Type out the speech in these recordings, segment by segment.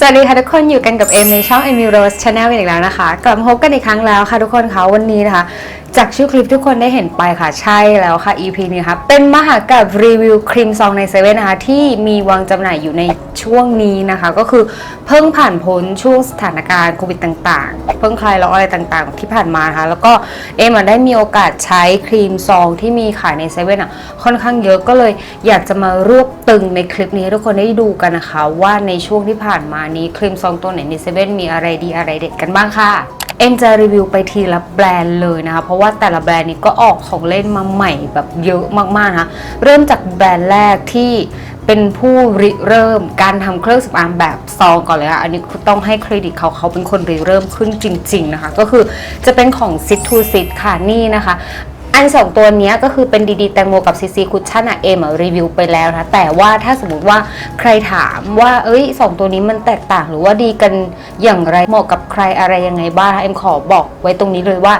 สวัสดีค่ะทุกคนอยู่กันกับเอมในช่อง e m i Rose Channel อีกแล้วนะคะ กลับมาพบกันอีกครั้งแล้วค่ะทุกคนคะวันนี้นะคะ จากชื่อคลิปทุกคนได้เห็นไปค่ะใช่แล้วค่ะ EP นี้ค่ะเป็นมหากาบรีวิวครีมซองในเซเว่นนะคะที่มีวางจำหน่ายอยู่ในช่วงนี้นะคะ ก็คือเพิ่งผ่านพ้นช่วงสถานการณ์โควิดต่างๆ เพิ่งคลายล็อกอะไรต่างๆ ที่ผ่านมานะคะแล้วก็เอมอะได้มีโอกาสใช้ครีมซองที่มีขายในเซเว่นอะค่อนข้างเยอะก็เลยอยากจะมารวบตึงในคลิปนี้ให้ทุกคนได้ดูกันนะคะ ว่าในช่วงที่ผ่านมานี้ครีมซองตัวไหนในเซเว่นมีอะไรดีอะไรเด็ดกันบ้างค่ะ เอ็มจะรีวิวไปทีละแบรนด์เลยนะคะ เพราะว่าแต่ละแบรนด์นี้ก็ออกของเล่นมาใหม่แบบเยอะมากๆนะคะเริ่มจากแบรนด์แรกที่เป็นผู้ริเริ่มการทำเครื่องสำอางแบบซองก่อนเลยค่ะ อันนี้ต้องให้เครดิตเขาเขาเป็นคนริเริ่มขึ้นจริง ๆนะคะ ก็คือจะเป็นของ Sit to Sit ค่ะนี่นะคะ อันสองตัวนี้ก็คือเป็นดีดีแตงโมกับซีซีคุชชั่นอะเอมรีวิวไปแล้วนะ แต่ว่าถ้าสมมติว่าใครถามว่า เอ้ยสองตัวนี้มันแตกต่างหรือว่าดีกันอย่างไรเหมาะกับใครอะไรยังไงบ้างเอ็มขอบอกไว้ตรงนี้เลยว่า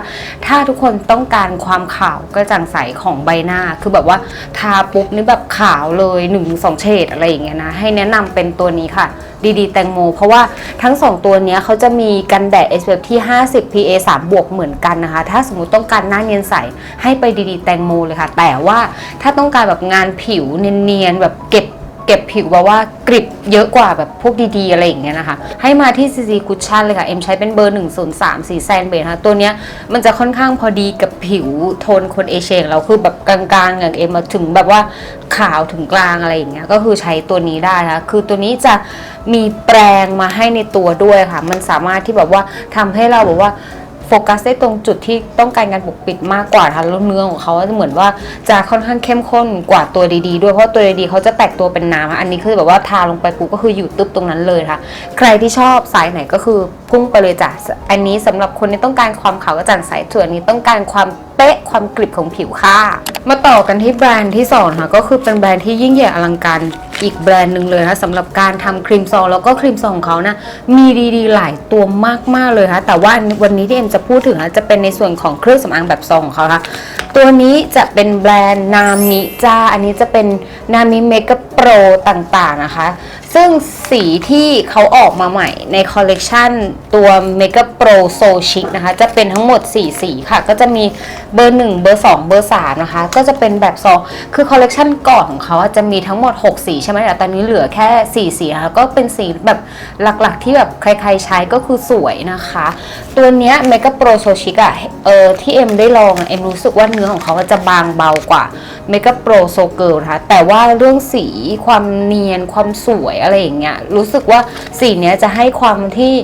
ถ้าทุกคนต้องการความขาวกระจ่างใสของใบหน้า คือแบบว่าทาปุ๊บนี่แบบขาวเลย1นสองเฉดอะไรอย่างเงี้ยนะ ให้แนะนำเป็นตัวนี้ค่ะดีดีแตงโม เพราะว่าทั้ง 2 ตัวนี้เขาจะมีกันแดด SPF ที่ 50 PA 3 บวกเหมือนกันนะคะ ถ้าสมมุติต้องการหน้าเนียนใสให้ไปดีดีแตงโมเลยค่ะ แต่ว่าถ้าต้องการแบบงานผิวเนียนๆแบบเก็บ เก็บผิวแบบว่ากริบเยอะกว่าแบบพวกดีๆ อะไรอย่างเงี้ยนะคะ ให้มาที่ CC Cushion เลยค่ะ เอ็มใช้เป็นเบอร์ 103 สีแซนเบจนะคะตัวเนี้ยมันจะค่อนข้างพอดีกับผิวโทนคนเอเชียของเราคือแบบกลางๆอย่างเอ็มมาถึงแบบว่าขาวถึงกลางอะไรอย่างเงี้ยก็คือใช้ตัวนี้ได้นะคะคือตัวนี้จะมีแปรงมาให้ในตัวด้วยค่ะ มันสามารถที่แบบว่าทำให้เราแบบว่า โฟกัสได้ตรงจุดที่ต้องการการปกปิดมากกว่าค่ะแล้วเนื้อของเขาจะเหมือนว่าจะค่อนข้างเข้มข้นกว่าตัวดีๆด้วยเพราะตัวดีๆเขาจะแตกตัวเป็นน้ำอันนี้คือแบบว่าทาลงไปปุ๊บก็คืออยู่ตึ๊บตรงนั้นเลยค่ะใครที่ชอบสายไหนก็คือพุ่งไปเลยจ้ะอันนี้สำหรับคนที่ต้องการความขาวกระจ่างใสส่วนอันนี้ต้องการความ เป๊ะความกริบของผิวค่ะ มาต่อกันที่แบรนด์ที่สองค่ะก็คือเป็นแบรนด์ที่ยิ่งใหญ่อลังการอีกแบรนด์หนึ่งเลยนะสำหรับการทำครีมซองแล้วก็ครีมซองของเขานะมีดีๆ หลายตัวมากๆเลยค่ะแต่ว่าวันนี้ที่เอ็มจะพูดถึงนะจะเป็นในส่วนของเครื่องสำอางแบบซองของเขาค่ะตัวนี้จะเป็นแบรนด์นามิจ้าอันนี้จะเป็นนามิเมก p โปรต่างๆนะคะ ซึ่งสีที่เขาออกมาใหม่ในคอลเลกชันตัว Makeup Pro So Chic นะคะ จะเป็นทั้งหมด 4 สีค่ะ ก็จะมีเบอร์ 1 เบอร์ 2 เบอร์ 3 นะคะ ก็จะเป็นแบบซองคือคอลเลกชันก่อนของเขาจะมีทั้งหมด 6 สีใช่ไหมแต่ตอนนี้เหลือแค่ 4 สีนะคะ ก็เป็นสีแบบหลักๆ ที่แบบใครๆใช้ก็คือสวยนะคะ ตัวเนี้ย Makeup Pro So Chic อะเออที่เอ็มได้ลองอะเอ็มรู้สึกว่าเนื้อของเขาจะบางเบากว่า Makeup Pro So Girl นะคะแต่ว่าเรื่องสีความเนียนความสวยอะไรอย่างเงี้ยรู้สึกว่าสีเนี้ยจะให้ความที่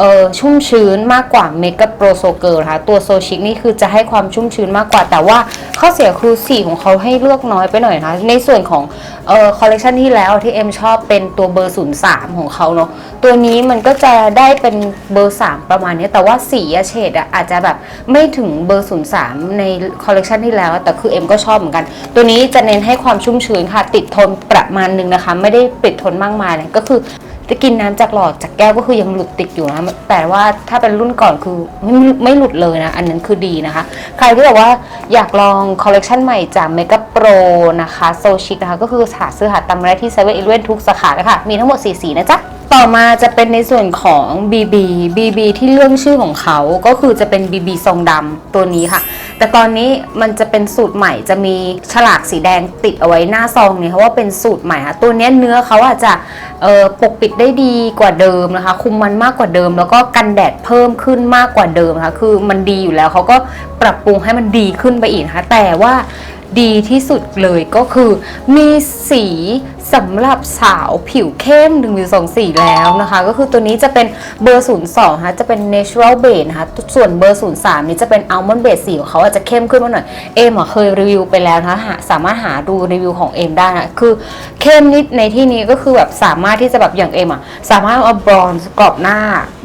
เออชุ่มชื้นมากกว่า Makeup Pro So Girl นะคะตัว So Chic นี่คือจะให้ความชุ่มชื้นมากกว่า แต่ว่าข้อเสียคือสีของเขาให้เลือกน้อยไปหน่อยนะคะในส่วนของเออคอลเลคชันที่แล้วที่เอ็มชอบเป็นตัวเบอร์ 03 ของเขาเนาะตัวนี้มันก็จะได้เป็นเบอร์ 3 ประมาณนี้ แต่ว่าสีเฉดอะอาจจะแบบไม่ถึงเบอร์ 03 ในคอลเลคชันที่แล้วแต่คือเอ็มก็ชอบเหมือนกัน ตัวนี้จะเน้นให้ความชุ่มชื้นค่ะติดทนประมาณนึงนะคะ ไม่ได้ติดทนมากมายเลยก็คือ จะกินน้ำจากหลอดจากแก้วก็คือยังหลุดติดอยู่นะแต่ว่าถ้าเป็นรุ่นก่อนคือไม่ไม่หลุดเลยนะ อันนั้นคือดีนะคะ ใครที่แบบว่าอยากลองคอลเลกชันใหม่จาก Makeup Pro นะคะโซชิกนะคะก็คือหาซื้อหาตามได้ที่7 e เ e ่ e ทุกสาขาเลยค่ะ มีทั้งหมด 4 สีนะจ๊ะต่อมาจะเป็นในส่วนของ BB BB ที่เรื่องชื่อของเขาก็คือจะเป็น BB ทรงดำตัวนี้ค่ะ แต่ตอนนี้มันจะเป็นสูตรใหม่จะมีฉลากสีแดงติดเอาไว้หน้าซองเนี่ยเพราะว่าเป็นสูตรใหม่ค่ะตัวนี้เนื้อเขาอาจจะปกปิดได้ดีกว่าเดิมนะคะ คุมมันมากกว่าเดิม แล้วก็กันแดดเพิ่มขึ้นมากกว่าเดิมนะคะคือมันดีอยู่แล้วเขาก็ปรับปรุงให้มันดีขึ้นไปอีกนะคะแต่ว่าดีที่สุดเลยก็คือมีสี สำหรับสาวผิวเข้ม1นึสองสีแล้วนะคะ ก็คือตัวนี้จะเป็นเบอร์ 02นะคะจะเป็น natural base นะคะส่วนเบอร์ 03 นี้จะเป็น almond base สีของเขาอาจจะเข้มขึ้นมาหน่อย เอมเคยรีวิวไปแล้วนะคะสามารถหาดูรีวิวของเอมได้นะคือเข้มนิดในที่นี้ก็คือแบบสามารถที่จะแบบอย่างเอมอะสามารถเอาบรอนซ์กรอบหน้า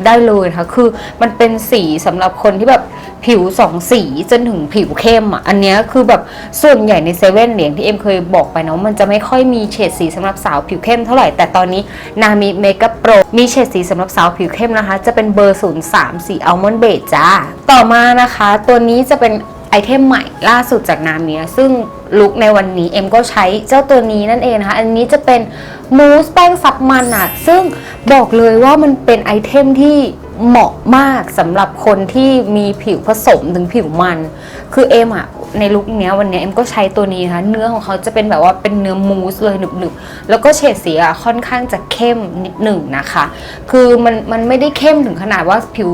ได้เลยนะคะคือมันเป็นสีสำหรับคนที่แบบผิวสองสีจนถึงผิวเข้มอะอันนี้คือแบบส่วนใหญ่ในเซเว่นเหรียญที่เอ็มเคยบอกไปเนาะมันจะไม่ค่อยมีเฉดสีสำหรับสาวผิวเข้มเท่าไหร่ แต่ตอนนี้นามิเมค p โปรมีเฉดสีสำหรับสาวผิวเข้มนะคะ จะเป็นเบอร์ 03 สีอัลมอนด์เบจจ้า ต่อมานะคะ ตัวนี้จะเป็นไอเทมใหม่ล่าสุดจากนามิซึ่งลุคในวันนี้เอ็มก็ใช้เจ้าตัวนี้นั่นเองนะคะ อันนี้จะเป็นมูสแป้งซับมันอะซึ่งบอกเลยว่ามันเป็นไอเทมที่เหมาะมากสำหรับคนที่มีผิวผสมถึงผิวมัน คือเอ็มอะในลุคเนี้ยวันเนี้ยเอ็มก็ใช้ตัวนี้นะคะเนื้อของเขาจะเป็นแบบว่าเป็นเนื้อมูสเลยหนึบๆ แล้วก็เฉดสีอะค่อนข้างจะเข้มนิดหนึ่งนะคะ คือมันมันไม่ได้เข้มถึงขนาดว่าผิว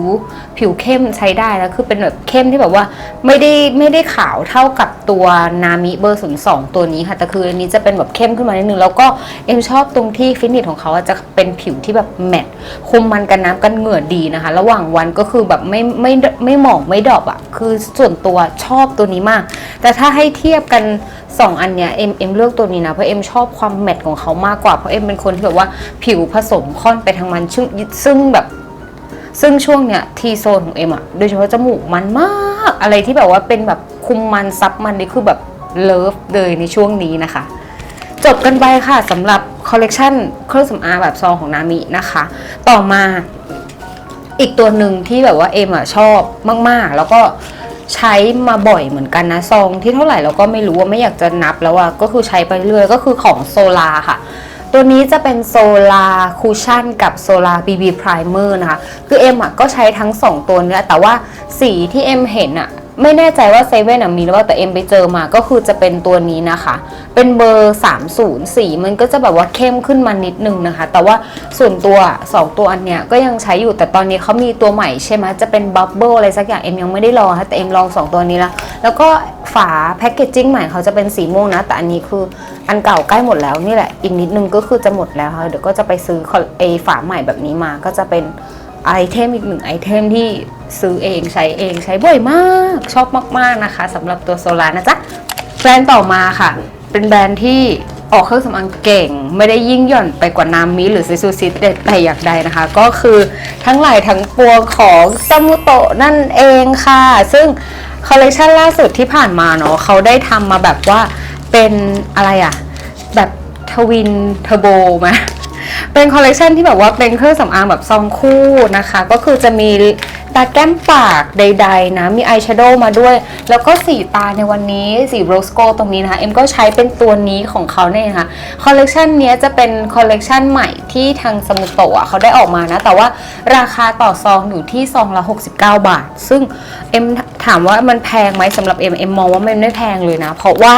ผิวเข้มใช้ได้แล้วคือเป็นแบบเข้มที่แบบว่าไม่ได้ไม่ได้ขาวเท่ากับตัวนามิเบอร์ศูนย์สองตัวนี้ค่ะแต่คืออันนี้จะเป็นแบบเข้มขึ้นมานิดนึงแล้วก็เอ็มชอบอบตรงที่ฟิเนิชของเขาจะเป็นผิวที่แบบแมตต์คุมมันกันน้ำกันเหงื่อดีนะคะ ระหว่างวันก็คือแบบไม่ไม่ไม่หมองไม่ดอปอะคือส่วนตัวชอบตัวนี้มาก แต่ถ้าให้เทียบกัน 2 อันเนี้ยเอ็มเอ็มเลือกตัวนี้นะเพราะเอ็มชอบความแมตต์ของเขามากกว่าเพราะเอ็มเป็นคนที่แบบว่าผิวผสมค่อนไปทางมันซึ่งซึ่งแบบซึ่งช่วงเนี้ยทีโซนของเอ็มอะโดยเฉพาะจมูกมันมากอะไรที่แบบว่าเป็นแบบคุมมันซับมันนี่คือแบบเลิฟเลยในช่วงนี้นะคะ จบกันไปค่ะสำหรับ คอลเลกชันเครื่องสำอางแบบซองของนามินะคะ ต่อมาอีกตัวหนึ่งที่แบบว่าเอ็มอะชอบมาก ๆ แล้วก็ใช้มาบ่อยเหมือนกันนะซองที่เท่าไหร่เราก็ไม่รู้ว่าไม่อยากจะนับแล้วอะก็คือใช้ไปเรื่อยก็คือของโซลาค่ะ ตัวนี้จะเป็นโซลาคูชั่นกับโซลาบีบีพรเมอร์นะคะ คือเอ็มอะก็ใช้ทั้ง 2 ตัวเนี้ยแต่ว่าสีที่เอ็มเห็นอะ ไม่แน่ใจว่าเซเว่นมีหรือเปล่าแต่เอ็มไปเจอมาก็คือจะเป็นตัวนี้นะคะ เป็นเบอร์ 30สีมันก็จะแบบว่าเข้มขึ้นมานิดนึงนะคะ แต่ว่าส่วนตัว 2 ตัวอันเนี้ยก็ยังใช้อยู่แต่ตอนนี้เขามีตัวใหม่ใช่ไหมจะเป็นบับเบิลอะไรสักอย่างเอ็มยังไม่ได้ลองนะแต่เอ็มลอง 2 ตัวนี้แล้ว แล้วก็ฝาแพคเกจจิ้งใหม่เขาจะเป็นสีม่วงนะ แต่อันนี้คืออันเก่าใกล้หมดแล้วนี่แหละอีกนิดนึงก็คือจะหมดแล้วค่ะเดี๋ยวก็จะไปซื้อไอฝาใหม่แบบนี้มาก็จะเป็น ไอเทมอีกหนึ่งไอเทมที่ซื้อเองใช้เองใช้บ่อยมาก ชอบมาก ๆ นะคะสำหรับตัวโซลานะจ๊ะ แบรนด์ต่อมาค่ะ เป็นแบรนด์ที่ออกเครื่องสำอางเก่ง ไม่ได้ยิ่งหย่อนไปกว่านามิหรือซิซูซิแต่อย่างใดนะคะ ก็คือทั้งหลายทั้งปวงของซามุโตะนั่นเองค่ะ ซึ่งคอลเลคชันล่าสุดที่ผ่านมาเนาะเขาได้ทำมาแบบว่าเป็นอะไรอะแบบทวินเทอร์โบไหม เป็นคอลเลกชันที่แบบว่าเป็นเครื่องสำอางแบบซองคู่นะคะ ก็คือจะมีาแก้มปากใดๆนะ มีอายแชโดว์มาด้วย แล้วก็สีตาในวันนี้สีโรสโกตรงนี้นะคะ เอ็มก็ใช้เป็นตัวนี้ของเขาเนี่ยนะคะคอลเลกชันนี้จะเป็นคอลเลกชันใหม่ที่ทางสมุโตะเขาได้ออกมานะ แต่ว่าราคาต่อซองอยู่ที่ซองละ 69 บาท ซึ่งเอ็มถามว่ามันแพงไหมสำหรับเอ็มเอ็มมองว่ามันไม่แพงเลยนะ เพราะว่า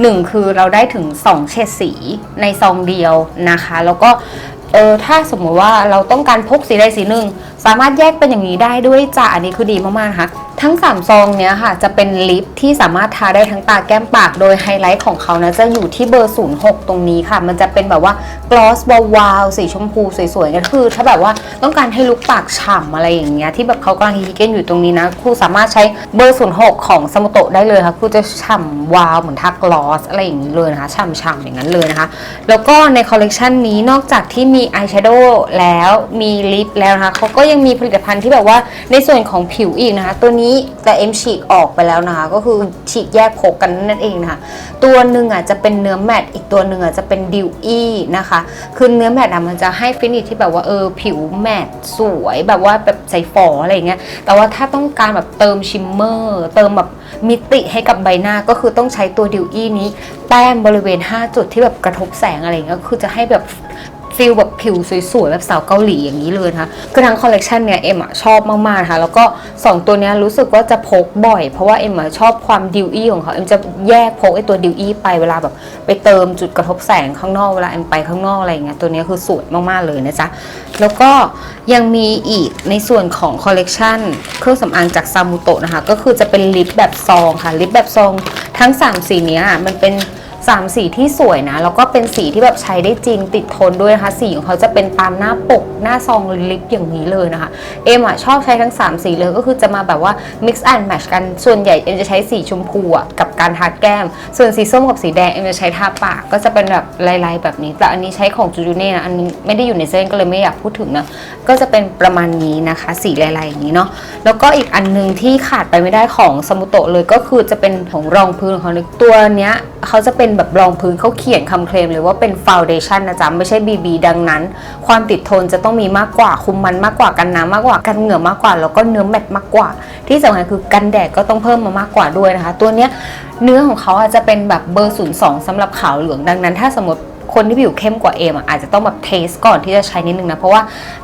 หนึ่งคือเราได้ถึง 2 เฉดสีในซองเดียวนะคะ แล้วก็เออถ้าสมมุติว่าเราต้องการพกสีใดสีหนึ่งสามารถแยกเป็นอย่างนี้ได้ด้วยจ้ะอันนี้คือดีมากๆนะคะทั้ง3ซองเนี้ยค่ะจะเป็นลิปที่สามารถทาได้ทั้งตาแก้มปากโดยไฮไลท์ของเขานะจะอยู่ที่เบอร์ 06 ตรงนี้ค่ะ มันจะเป็นแบบว่ากลอสวาวๆสีชมพูสวยๆก็คือ ถ้าแบบว่าต้องการให้ลุกปากฉ่ำอะไรอย่างเงี้ยที่แบบเขากำลังฮิตกันอยู่ตรงนี้นะครูสามารถใช้เบอร์ 06 ของสมุโตะได้เลยค่ะครูจะฉ่ำวาวเหมือนทากลอสอะไรอย่างนี้เลยนะคะฉ่ำๆอย่างนั้นเลยนะคะ แล้วก็ในคอลเลกชันนี้นอกจากที่มีอายแชโดว์แล้วมีลิปแล้วนะคะเขาก็ยังมีผลิตภัณฑ์ที่แบบว่าในส่วนของผิวอีกนะคะ ตัวนี้แต่เอ็มฉีกออกไปแล้วนะคะ ก็คือฉีกแยกพกกันนั่นเองนะคะ ตัวหนึ่งอะจะเป็นเนื้อแมตต์อีกตัวหนึ่งอะจะเป็นดิวอี้นะคะ คือเนื้อแมตต์อะมันจะให้ฟินิชที่แบบว่าเออผิวแมตต์สวยแบบว่าแบบใสฝออะไรอย่างเงี้ย แต่ว่าถ้าต้องการแบบเติมชิมเมอร์เติมแบบมิติให้กับใบหน้าก็คือต้องใช้ตัวดิวอี้นี้ แต้มบริเวณ 5 จุดที่แบบกระทบแสงอะไรเงี้ยก็คือจะให้แบบ ฟิลแบบผิวสวยๆ แบบสาวเกาหลีอย่างนี้เลยนะคะคือทั้งคอลเลกชันเนี่ยเอ็มอะชอบมากๆนะคะแล้วก็ 2 ตัวเนี้ยรู้สึกว่าจะพกบ่อย เพราะว่าเอ็มอะชอบความดิวอี้ของเขาเอ็มจะแยกพกไอตัวดิวอี้ไปเวลาแบบไปเติมจุดกระทบแสงข้างนอกเวลาเอ็มไปข้างนอกอะไรอย่างเงี้ยตัวเนี้ยคือสวยมากๆเลยนะจ๊ะแล้วก็ยังมีอีกในส่วนของคอลเลกชันเครื่องสำอางจากซามูโตะนะคะก็คือจะเป็นลิปแบบซองค่ะลิปแบบซองทั้ง 3 สีเนี้ยมันเป็น สามสีที่สวยนะ แล้วก็เป็นสีที่แบบใช้ได้จริงติดทนด้วยนะคะ สีของเขาจะเป็นตามหน้าปกหน้าซองลิปอย่างนี้เลยนะคะ เอ็มอะชอบใช้ทั้ง 3 สีเลยก็คือจะมาแบบว่า mix and match กันส่วนใหญ่เอ็มจะใช้สีชมพูอะกับการทาแก้ม ส่วนสีส้มกับสีแดงเอ็มจะใช้ทาปากก็จะเป็นแบบลายๆแบบนี้ แต่อันนี้ใช้ของจูจูเน่นะอันนี้ไม่ได้อยู่ในเส้นก็เลยไม่อยากพูดถึงนะก็จะเป็นประมาณนี้นะคะ สีลายๆอย่างนี้เนาะแล้วก็อีกอันหนึงที่ขาดไปไม่ได้ของสมุโตะเลยก็คือจะเป็นของรองพื้นของเขาตัวเนี้ยเขาจะเป็นแบบรองพื้นเขาเขียนคำเคลมเลยว่าเป็นฟาวเดชันนะจ๊ะไม่ใช่ BB ดังนั้น ความติดทนจะต้องมีมากกว่าคุมมันมากกว่ากันน้ำมากกว่ากันเหงื่อมากกว่า แล้วก็เนื้อแมตมากกว่า ที่สำคัญคือกันแดดก็ต้องเพิ่มมามากกว่าด้วยนะคะ ตัวเนี้ยเนื้อของเขาอาจจะเป็นแบบเบอร์ 02สำหรับขาวเหลืองดังนั้น ถ้าสมมติ คนที่ผิวเข้มกว่าเอมอาจจะต้องแบบเทสก่อนที่จะใช้นิดนึงนะ เพราะว่า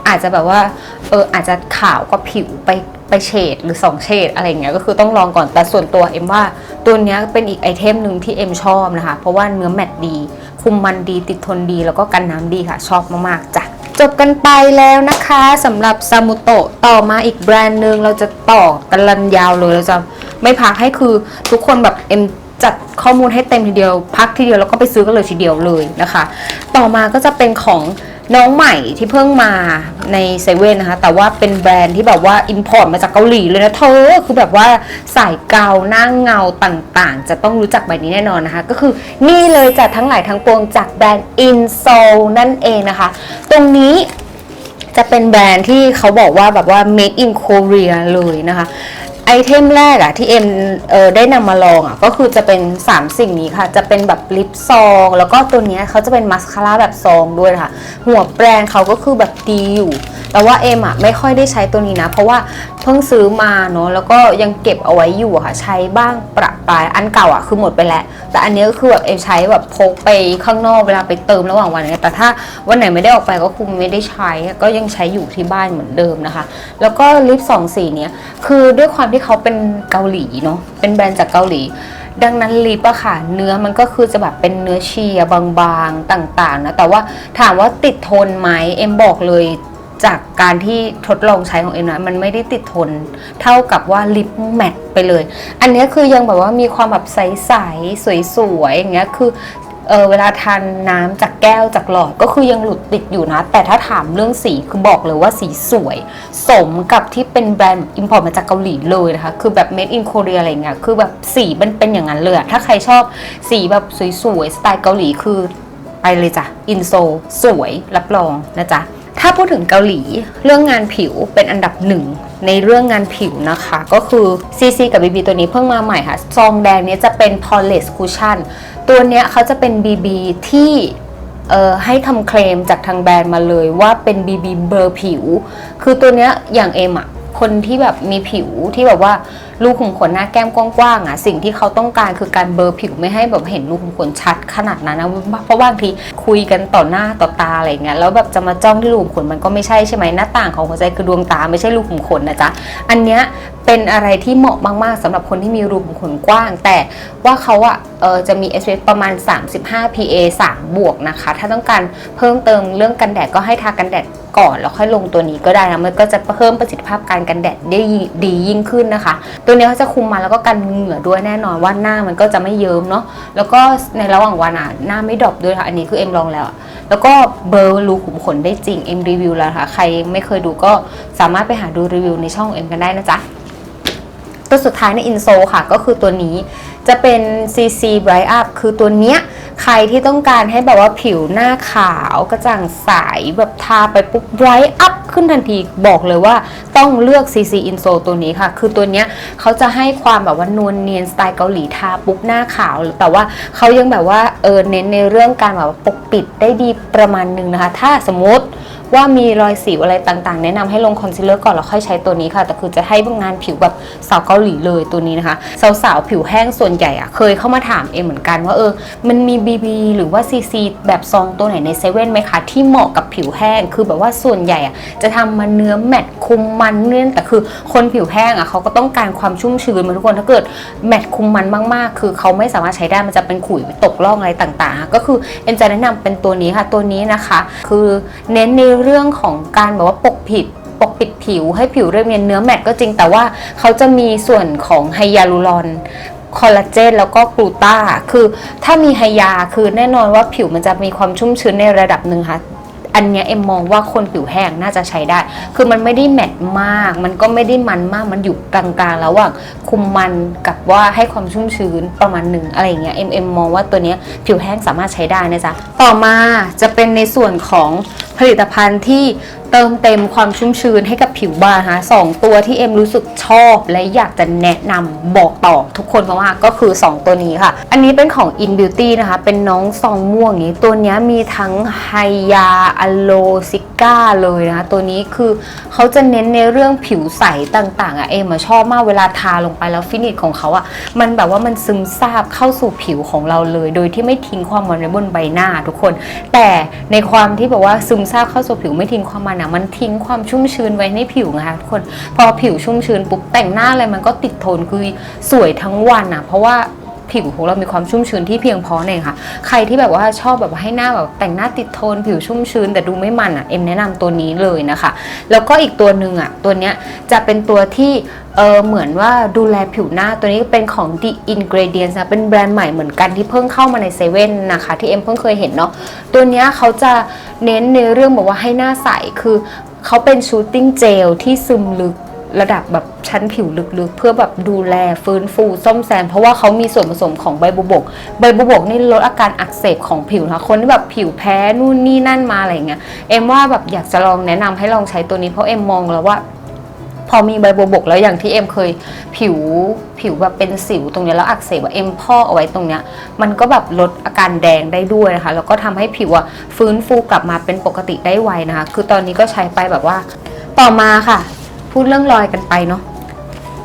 อาจจะแบบว่าเอออาจจะขาวกว่าผิวไปไปเฉดหรือ 2 เฉดอะไรเงี้ยก็คือต้องลองก่อนแต่ส่วนตัวเอ็มว่าตัวนี้เป็นอีกไอเทมหนึ่งที่เอ็มชอบนะคะ เพราะว่าเนื้อแมตต์ดี คุมมันดีติดทนดีแล้วก็กันน้ำดีค่ะ ชอบมากๆจ้ะจบกันไปแล้วนะคะสำหรับซามุโตะต่อมาอีกแบรนด์หนึ่งเราจะต่อกันลันยาวเลยเราจะไม่พักให้คือทุกคนแบบเอ็ม จัดข้อมูลให้เต็มทีเดียว พักทีเดียวแล้วก็ไปซื้อกันเลยทีเดียวเลยนะคะ ต่อมาก็จะเป็นของน้องใหม่ที่เพิ่งมาในเซเว่นนะคะ แต่ว่าเป็นแบรนด์ที่แบบว่าอินพอร์ตมาจากเกาหลีเลยนะเธอ คือแบบว่าสายเกาหน้าเงาต่างๆ จะต้องรู้จักใบนี้แน่นอนนะคะ ก็คือนี่เลยจากทั้งหลายทั้งปวงจากแบรนด์ InSoul นั่นเองนะคะ ตรงนี้จะเป็นแบรนด์ที่เขาบอกว่าแบบว่า made in Korea เลยนะคะ ไอเทมแรกอะที่เอ็มเออได้นำมาลองอะก็คือจะเป็น 3 สิ่งนี้ค่ะ จะเป็นแบบลิปซอง แล้วก็ตัวเนี้ยเขาจะเป็นมัสคาร่าแบบซองด้วยค่ะ หัวแปรงเขาก็คือแบบดีอยู่ แต่ว่าเอ็มอะไม่ค่อยได้ใช้ตัวนี้นะ เพราะว่าเพิ่งซื้อมาเนาะแล้วก็ยังเก็บเอาไว้อยู่ค่ะ ใช้บ้างประปรายอันเก่าอะคือหมดไปแล้ว แต่อันนี้ก็คือแบบเอ็มใช้แบบพกไปข้างนอกเวลาไปเติมระหว่างวันเนี่ยแต่ถ้าวันไหนไม่ได้ออกไปก็คงไม่ได้ใช้ ก็ยังใช้อยู่ที่บ้านเหมือนเดิมนะคะ แล้วก็ลิปสองสีเนี้ยคือด้วยความที่เขาเป็นเกาหลีเนาะเป็นแบรนด์จากเกาหลีดังนั้นลิปอะค่ะ เนื้อมันก็คือจะแบบเป็นเนื้อเชียบางๆต่างๆนะแต่ว่าถามว่าติดทนไหมเอ็มบอกเลย จากการที่ทดลองใช้ของเอ็มนะมันไม่ได้ติดทน เท่ากับว่าลิปแมตต์ไปเลย อันนี้คือยังแบบว่ามีความแบบใสๆสวยๆอย่างเงี้ยคือเออเวลาทานน้ำจากแก้วจากหลอดก็คือยังหลุดติดอยู่นะ แต่ถ้าถามเรื่องสีคือบอกเลยว่าสีสวย สมกับที่เป็นแบรนด์อิมพอร์ตมาจากเกาหลีเลยนะคะ คือแบบ made in Korea อะไรเงี้ยคือแบบสีมันเป็นอย่างนั้นเลยถ้าใครชอบสีแบบสวยๆสไตล์เกาหลีคือไปเลยจ้ะอินโซสวยรับรองนะจ๊ะ ถ้าพูดถึงเกาหลีเรื่องงานผิวเป็นอันดับหนึ่งในเรื่องงานผิวนะคะ ก็คือ CC กับ BB ตัวนี้เพิ่งมาใหม่ค่ะ ซองแดงนี้จะเป็น p o l i s h Cushion ตัวเนี้ยเขาจะเป็น BB ที่ให้ทำเคลมจากทางแบรนด์มาเลยว่าเป็น BB เบอร์ผิว คือตัวเนี้ยอย่างเอมอะ คนที่แบบมีผิวที่แบบว่ารูขุมขนหน้าแก้มกว้างๆอะสิ่งที่เขาต้องการคือการเบลอผิวไม่ให้แบบเห็นรูขุมขนชัดขนาดนั้นนะเพราะบางทีคุยกันต่อหน้าต่อตาอะไรเงี้ยแล้วแบบจะมาจ้องที่รูขุมขนมันก็ไม่ใช่ใช่ไหมหน้าต่างของหัวใจคือดวงตาไม่ใช่รูขุมขนนะจ๊ะอันเนี้ย เป็นอะไรที่เหมาะมากๆสำหรับคนที่มีรูขุมขนกว้าง แต่ว่าเขาอะเออจะมี SPF ประมาณ 35 PA 3 บวกนะคะ ถ้าต้องการเพิ่มเติมเรื่องกันแดดก็ให้ทากันแดดก่อนแล้วค่อยลงตัวนี้ก็ได้นะมันก็จะเพิ่มประสิทธิภาพการกันแดดได้ดียิ่งขึ้นนะคะ ตัวนี้เขาจะคุมมาแล้วก็กันเหงื่อด้วยแน่นอนว่าหน้ามันก็จะไม่เยิ้มเนาะแล้วก็ในระหว่างวันอะหน้าไม่ดรอปด้วยค่ะอันนี้คือเอ็มลองแล้ว แล้วก็เบลอร์รูขุมขนได้จริงเอ็มรีวิวแล้วค่ะใครไม่เคยดูก็สามารถไปหาดูรีวิวในช่องเอ็มกันได้นะจ๊ะ ตัวสุดท้ายในอินโซค่ะ ก็คือตัวนี้ จะเป็น CC Bright Up คือตัวเนี้ยใครที่ต้องการให้แบบว่าผิวหน้าขาวกระจ่างใสแบบทาไปปุ๊บ Bright Up ขึ้นทันทีบอกเลยว่าต้องเลือก CC Inso ตัวนี้ค่ะ คือตัวเนี้ยเขาจะให้ความแบบว่านวลเนียนสไตล์เกาหลีทาปุ๊บหน้าขาว แต่ว่าเขายังแบบว่าเออเน้นในเรื่องการแบบปกปิดได้ดีประมาณนึงนะคะ ถ้าสมมติว่ามีรอยสิวอะไรต่างๆ แนะนำให้ลงคอนซีลเลอร์ก่อนแล้วค่อยใช้ตัวนี้ค่ะ แต่คือจะให้งานผิวแบบสาวเกาหลีเลยตัวนี้นะคะ สาวๆ ผิวแห้งส่วนใหญ่อะเคยเข้ามาถามเองเหมือนกันว่าเออ มันมี BB หรือว่า CC แบบซองตัวไหนในเซเว่นไหมคะ ที่เหมาะกับผิวแห้ง คือแบบว่าส่วนใหญ่อะจะทำมาเนื้อแมตต์คุมมันเนื่อนแต่คือคนผิวแห้งอะเขาก็ต้องการความชุ่มชื้นมาทุกคนถ้าเกิดแมตต์คุมมันมากๆ คือเขาไม่สามารถใช้ได้มันจะเป็นขุยตกล่องอะไรต่างๆ ก็คือเอ็นจะแนะนำเป็นตัวนี้ค่ะตัวนี้นะคะ คือเน้นในเรื่องของการแบบว่าปกปิดปกปิดผิวให้ผิวเรียบเนียนเนื้อแมตต์ก็จริงแต่ว่าเขาจะมีส่วนของไฮยาลูรอน คอลลาเจนแล้วก็กลูตาคือถ้ามีไฮยาคือแน่นอนว่าผิวมันจะมีความชุ่มชื้นในระดับหนึ่งค่ะอันเนี้ยเอ็มมองว่าคนผิวแห้งน่าจะใช้ได้ คือมันไม่ได้แมตต์มาก มันก็ไม่ได้มันมาก มันอยู่กลางๆระหว่างคุมมันกับว่าให้ความชุ่มชื้นประมาณหนึ่งอะไรอย่างเงี้ยเอ็มเอ็มมองว่าตัวเนี้ยผิวแห้งสามารถใช้ได้นะจ๊ะ ต่อมาจะเป็นในส่วนของผลิตภัณฑ์ที่เติมเต็มความชุ่มชื้นให้กับผิวบานะคะสองตัวที่เอ็มรู้สึกชอบและอยากจะแนะนำบอกต่อทุกคนมากๆก็คือ 2 ตัวนี้ค่ะ อันนี้เป็นของ In Beauty นะคะ เป็นน้องซองม่วงอย่างนี้ ตัวนี้มีทั้งไฮยาอะโลซิก้าเลยนะคะตัวนี้คือเขาจะเน้นในเรื่องผิวใสต่างๆอะเอ็มชอบมากเวลาทาลงไปแล้วฟินิชของเขาอะมันแบบว่ามันซึมซาบเข้าสู่ผิวของเราเลย โดยที่ไม่ทิ้งความมันไว้บนใบหน้าทุกคน แต่ในความที่แบบว่าซึมซาบเข้าสู่ผิวไม่ทิ้งความมันอะมันทิ้งความชุ่มชื้นไว้ในผิวนะคะทุกคนพอผิวชุ่มชื้นปุ๊บแต่งหน้าอะไรมันก็ติดทนคือสวยทั้งวันอะเพราะว่าผิวของเรามีความชุ่มชื้นที่เพียงพอเองค่ะ ใครที่แบบว่าชอบแบบให้หน้าแบบแต่งหน้าติดทน ผิวชุ่มชื้นแต่ดูไม่มันอะ เอ็มแนะนำตัวนี้เลยนะคะ แล้วก็อีกตัวหนึ่งอะ ตัวเนี้ยจะเป็นตัวที่เออเหมือนว่าดูแลผิวหน้าตัวนี้เป็นของ The Ingredients นะเป็นแบรนด์ใหม่เหมือนกันที่เพิ่งเข้ามาในเซเว่นนะคะ ที่เอ็มเพิ่งเคยเห็นเนาะตัวนี้เขาจะ เน้นในเรื่องแบบว่าให้หน้าใสคือเขาเป็นชูตติ้งเจลที่ซึมลึกระดับแบบชั้นผิวลึกๆ เพื่อแบบดูแลฟื้นฟูซ่อมแซม เพราะว่าเขามีส่วนผสมของใบบุบก ใบบุบกนี่ลดอาการอักเสบของผิวนะคะคนที่แบบผิวแพ้นู่นนี่นั่นมาอะไรเงี้ยเอ็มว่าแบบอยากจะลองแนะนำให้ลองใช้ตัวนี้เพราะเอ็มมองแล้วว่า พอมีใบบัวบกแล้วอย่างที่เอ็มเคยผิวผิวแบบเป็นสิวตรงเนี้ยแล้วอักเสบเอ็มพ่อเอาไว้ตรงเนี้ยมันก็แบบลดอาการแดงได้ด้วยนะคะแล้วก็ทำให้ผิวอะฟื้นฟูกลับมาเป็นปกติได้ไวนะคะ คือตอนนี้ก็ใช้ไปแบบว่า ต่อมาค่ะ พูดเรื่องรอยกันไปเนาะ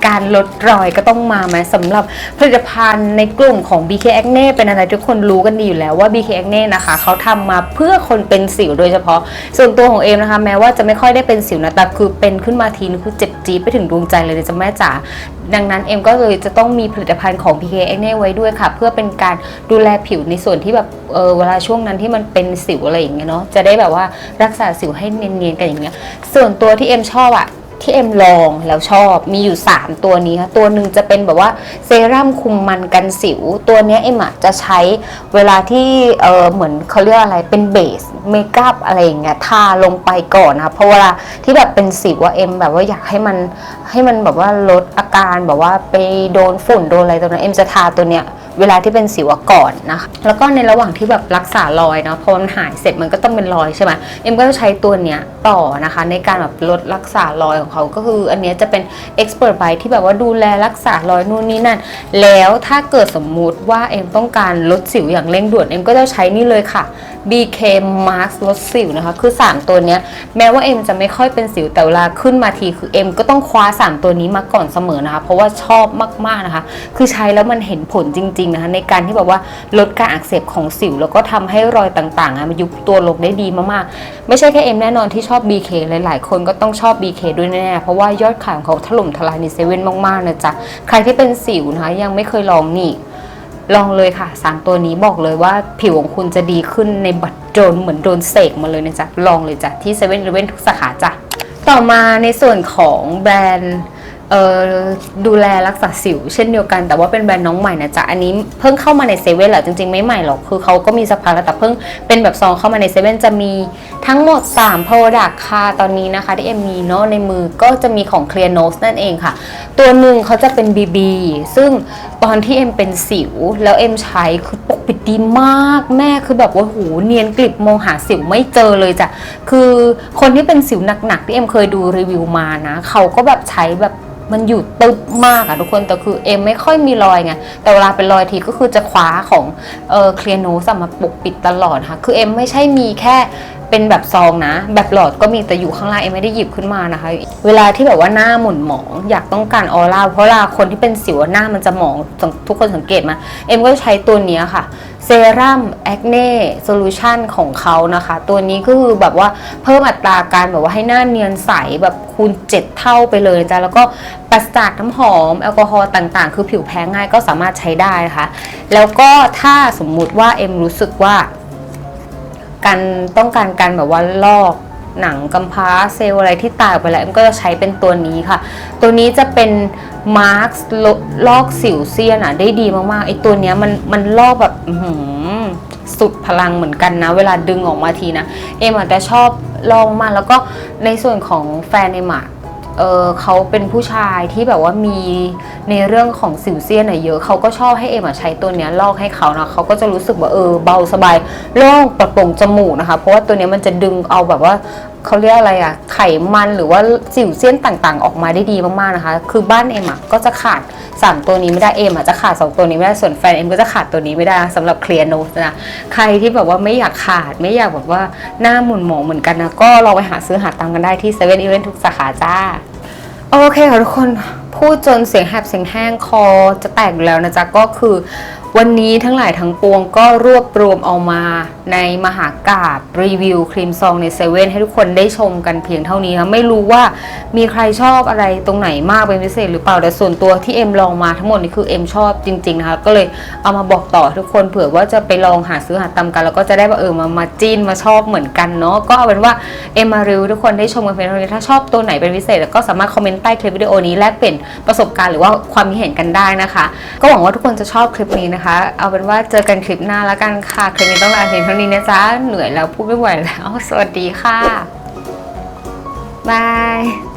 การลดรอยก็ต้องมาไหมสำหรับผลิตภัณฑ์ในกลุ่มของ BK Acne เป็นอะไรทุกคนรู้กันดีอยู่แล้วว่า BK Acne นะคะเขาทำมาเพื่อคนเป็นสิวโดยเฉพาะ ส่วนตัวของเอมนะคะ แม้ว่าจะไม่ค่อยได้เป็นสิวนะแต่คือเป็นขึ้นมาทีนึงคือเจ็บจี๊ดไปถึงดวงใจเลยจะแม่จ๋าดังนั้นเอ็มก็เลยจะต้องมีผลิตภัณฑ์ของ PK Acne ไว้ด้วยค่ะ เพื่อเป็นการดูแลผิวในส่วนที่แบบเออเวลาช่วงนั้นที่มันเป็นสิวอะไรอย่างเงี้ยเนาะจะได้แบบว่ารักษาสิวให้เนียนๆกันอย่างเงี้ยส่วนตัวที่เอ็มชอบอะ ที่เอ็มลองแล้วชอบมีอยู่ 3 ตัวนี้ค่ะตัวหนึ่งจะเป็นแบบว่าเซรั่มคุมมันกันสิว ตัวนี้เอ็มอะจะใช้เวลาที่เออเหมือนเขาเรียกอะไรเป็นเบสเมคอัพอะไรอย่างเงี้ยทาลงไปก่อนนะคะเพราะเวลาที่แบบเป็นสิวว่าเอ็มแบบว่าอยากให้มันให้มันแบบว่าลดอาการแบบว่าไปโดนฝุ่นโดนอะไรตรงนั้นเอ็มจะทาตัวเนี้ย เวลาที่เป็นสิวก่อนนะคะแล้วก็ในระหว่างที่แบบรักษารอยเนาะพอมันหายเสร็จมันก็ต้องเป็นรอยใช่ไหมเอ็มก็จะใช้ตัวเนี้ยต่อนะคะ ในการแบบลดรักษารอยของเขาก็คือ อันเนี้ยจะเป็น expert by ที่แบบว่าดูแลรักษารอยนู่นนี่นั่น แล้วถ้าเกิดสมมุติว่าเอ็มต้องการลดสิวอย่างเร่งด่วนเอ็มก็จะใช้นี่เลยค่ะ BK Mask ลดสิวนะคะ คือ 3 ตัวเนี้ยแม้ว่าเอ็มจะไม่ค่อยเป็นสิวแต่เวลาขึ้นมาทีคือเอ็มก็ต้องคว้า 3 ตัวนี้มาก่อนเสมอนะคะ เพราะว่าชอบมากๆนะคะ คือใช้แล้วมันเห็นผลจริงๆนะคะในการที่แบบว่าลดการอักเสบของสิว แล้วก็ทำให้รอยต่างๆอะมันยุบตัวลงได้ดีมากๆ ไม่ใช่แค่เอ็มแน่นอนที่ชอบ BK หลายๆ คนก็ต้องชอบ BK ด้วยแน่ๆเพราะว่ายอดขายของเขาถล่มทลายในเซเว่นมากๆนะจ๊ะใครที่เป็นสิวนะคะยังไม่เคยลองนี่ลองเลยค่ะสามตัวนี้บอกเลยว่าผิวของคุณจะดีขึ้นในบัตรโดนเหมือนโดนเสกมาเลยนะจ๊ะ ลองเลยจ้ะที่เซเว่นเว่นทุกสาขาจ้ะ ต่อมาในส่วนของแบรนด์ ดูแลรักษาสิว เช่นเดียวกัน แต่ว่าเป็นแบรนด์น้องใหม่นะจ๊ะ อันนี้เพิ่งเข้ามาในเซเว่นแหละจริงๆ ไม่ใหม่หรอก คือเขาก็มีสักพักแล้วแต่เพิ่งเป็นแบบซองเข้ามาในเซเว่นจะมีทั้งหมด3 Product ค่ะ ตอนนี้นะคะที่เอ็มมีเนาะในมือก็จะมีของ Clear Nose นั่นเองค่ะ ตัวหนึ่งเขาจะเป็น BB ซึ่งตอนที่เอ็มเป็นสิว แล้วเอ็มใช้คือปกปิดดีมากแม่คือแบบว่าหูเนียนกลิบมองหาสิวไม่เจอเลยจ้ะคือคนที่เป็นสิวหนักๆที่เอ็มเคยดูรีวิวมานะเขาก็แบบใช้แบบ มันอยู่ตึบมากอะทุกคนแต่คือเอ็มไม่ค่อยมีรอยไงแต่เวลาเป็นรอยทีก็คือจะคว้าของเออเคลียร์โนสมาปกปิดตลอดค่ะคือเอ็มไม่ใช่มีแค่เป็นแบบซองนะ แบบหลอดก็มีแต่อยู่ข้างล่างเอ็มไม่ได้หยิบขึ้นมานะคะ เวลาที่แบบว่าหน้าหม่นหมองอยากต้องการออร่าเพราะเวลาคนที่เป็นสิวหน้ามันจะหมองทุกคนสังเกตมาเอ็มก็ใช้ตัวนี้ค่ะเซรั่มแอคเน่โซลูชันของเขานะคะ ตัวนี้ก็คือแบบว่าเพิ่มอัตราการแบบว่าให้หน้าเนียนใสแบบ คูณ 7 เท่าไปเลยจ้ะแล้วก็ปราศจากน้ำหอมแอลกอฮอล์ต่างๆ คือผิวแพ้ง่ายก็สามารถใช้ได้นะคะแล้วก็ถ้าสมมุติว่าเอ็มรู้สึกว่าการต้องการการแบบว่าลอกหนังกำพร้าเซลล์อะไรที่ตายไปแล้วมันก็จะใช้เป็นตัวนี้ค่ะ ตัวนี้จะเป็นมาร์คลอกสิวเซียนอะได้ดีมากๆไอตัวเนี้ยมันมันลอกแบบ สุดพลังเหมือนกันนะ เวลาดึงออกมาทีนะ เอ็มอาจจะชอบลองมาแล้วก็ในส่วนของแฟนเอ็มอะเออเขาเป็นผู้ชายที่แบบว่ามีในเรื่องของสิวเซียนอะเยอะเขาก็ชอบให้เอ็มใช้ตัวนี้ลอกให้เขานะเขาก็จะรู้สึกว่าเออเบาสบายโล่งปลดปร่งจมูกนะคะ เพราะว่าตัวนี้มันจะดึงเอาแบบว่าเขาเรียกอะไรอะไขมันหรือว่าสิวเซียนต่างๆ ออกมาได้ดีมากๆนะคะ คือบ้านเอ็มอะก็จะขาด 3 ตัวนี้ไม่ได้เอ็มอะจะขาด 2 ตัวนี้ไม่ได้ส่วนแฟนเอ็มก็จะขาดตัวนี้ไม่ได้นะสำหรับเคลียร์โนสนะใครที่แบบว่าไม่อยากขาดไม่อยากแบบว่าหน้าหมุนหมองเหมือนกันนะก็ลองไปหาซื้อหาตามกันได้ที่เซเว่นอีเวนทุกสาขาจ้าโอเคค่ะทุกคนพูดจนเสียงแหบเสียงแห้งคอจะแตกอยู่แล้วนะจ๊ะก็คือ วันนี้ทั้งหลายทั้งปวงก็รวบรวมเอามาในมหากาบรีวิวครีมซองในเซเว่นให้ทุกคนได้ชมกันเพียงเท่านี้นะไม่รู้ว่ามีใครชอบอะไรตรงไหนมากเป็นพิเศษหรือเปล่าแต่ส่วนตัวที่เอ็มลองมาทั้งหมดนี่คือเอ็มชอบจริงๆนะคะก็เลยเอามาบอกต่อทุกคนเผื่อว่าจะไปลองหาซื้อหาตากัน แล้วก็จะได้ว่าเออมามาจิ้นมาชอบเหมือนกันเนาะก็เอาเป็นว่าเอ็มมารีวิวทุกคนได้ชมกันเพียงเท่านี้ถ้าชอบตัวไหนเป็นพิเศษก็สามารถคอมเมนต์ใต้คลิปวิดีโอนี้แลกเปลี่ยนประสบการณ์หรือว่าความคิดเห็นกันได้นะคะ ก็หวังว่าทุกคนจะชอบคลิปนี้นะคะ เอาเป็นว่าเจอกันคลิปหน้าแล้วกันค่ะ คลิปนี้ต้องลาเพียงเท่านี้นะจ๊ะ เหนื่อยแล้วพูดไม่ไหวแล้ว สวัสดีค่ะ บาย